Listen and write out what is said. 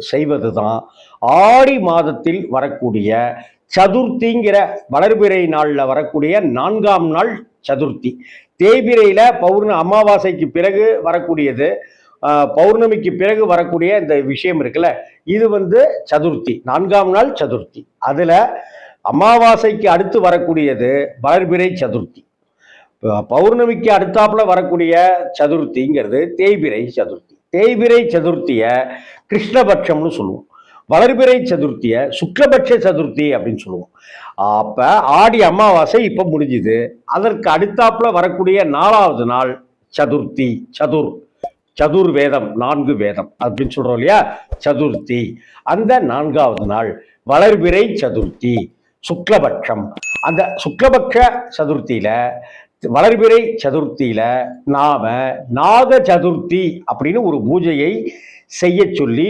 செய்வது தான் ஆடி மாதத்தில் வரக்கூடிய சதுர்த்திங்கிற வளர்பிறை நாளில் வரக்கூடிய நான்காம் நாள் சதுர்த்தி. தேய்பிரையில் பௌர்ண அமாவாசைக்கு பிறகு வரக்கூடியது பௌர்ணமிக்கு பிறகு வரக்கூடிய இந்த விஷயம் இருக்குல்ல இது வந்து சதுர்த்தி நான்காம் நாள் சதுர்த்தி. அதில் அமாவாசைக்கு அடுத்து வரக்கூடியது வளர்பிறை சதுர்த்தி. ப- பௌர்ணமிக்கு அடுத்தாப்புல வரக்கூடிய சதுர்த்திங்கிறது தேய்பிரை சதுர்த்தி. தேய்பிரை சதுர்த்தியை கிருஷ்ணபட்சம்னு சொல்லுவோம். வளர்பிறை சதுர்த்தியை சுக்லபட்ச சதுர்த்தி அப்படின்னு சொல்லுவோம். அப்ப ஆடி அமாவாசை இப்ப முடிஞ்சுது. அதற்கு அடுத்தாப்புல வரக்கூடிய நாலாவது நாள் சதுர்த்தி சதுர் சதுர் வேதம் நான்கு வேதம் அப்படின்னு சொல்றோம் இல்லையா? சதுர்த்தி. அந்த நான்காவது நாள் வளர்பிறை சதுர்த்தி சுக்லபட்சம் அந்த சுக்லபக்ஷ சதுர்த்தியில வளர்பிறை சதுர்த்தியில நாம நாக சதுர்த்தி அப்படின்னு ஒரு பூஜையை செய்ய சொல்லி